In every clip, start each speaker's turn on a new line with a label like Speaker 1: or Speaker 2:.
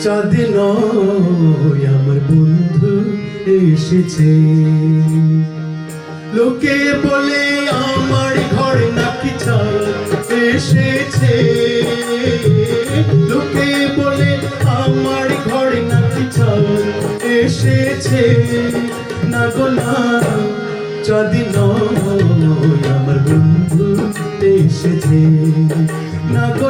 Speaker 1: চাঁদ নয় আমার বন্ধু এসেছে। লোকে বলে, আমার ঘরে নাকি চাঁদ এসেছে। লোকে বলে, আমার ঘরে নাকি চাঁদ এসেছে। না গো, না। চাঁদ এসেছে। না গো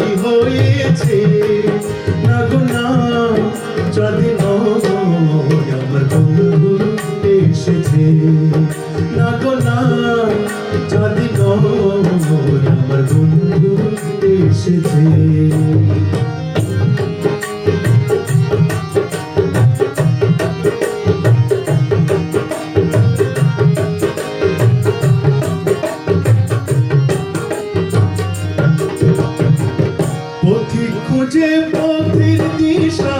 Speaker 1: উদয় হয়েছে। না গো, না, চাঁদ আমার বন্ধু এসেছে। না গো, না, চাঁদ আমার বন্ধু এসেছে। খুঁজে পথের দিশা,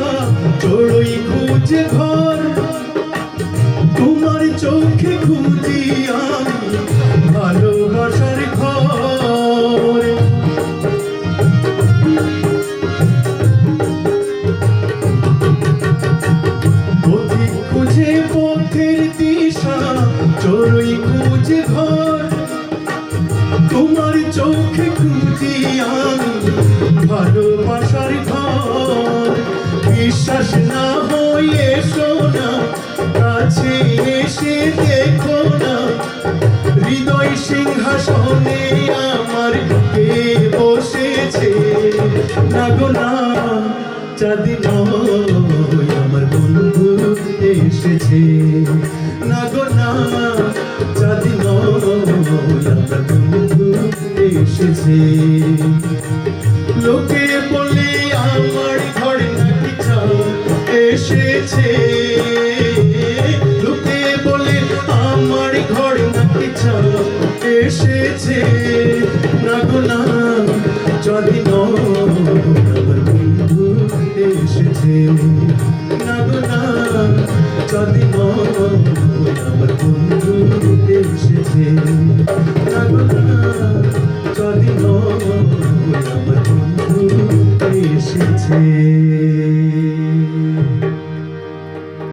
Speaker 1: চড়ই খুঁজে ঘর। তোমার চোখে খুঁজি আমি ভালোবাসার ঘর। খুঁজে পথের দিশা, চড়ই খুঁজে ঘর। তোমার চোখে খুঁজি আমি ভালোবাসার ঘর বিশ্বাস না হয়ে শোনা কাছে এসে দেখো না। হৃদয় সিংহাসনে আমার কে বসেছে? না গো না চাঁদ এসেছে লোকে বলে, আমার ঘরে নাকি চাঁদ এসেছে। না গো না যদি আমার বন্ধু এসেছে। না গো না যদি আমার বন্ধু এসেছে। না গো না যদি আমার বন্ধু এসেছে।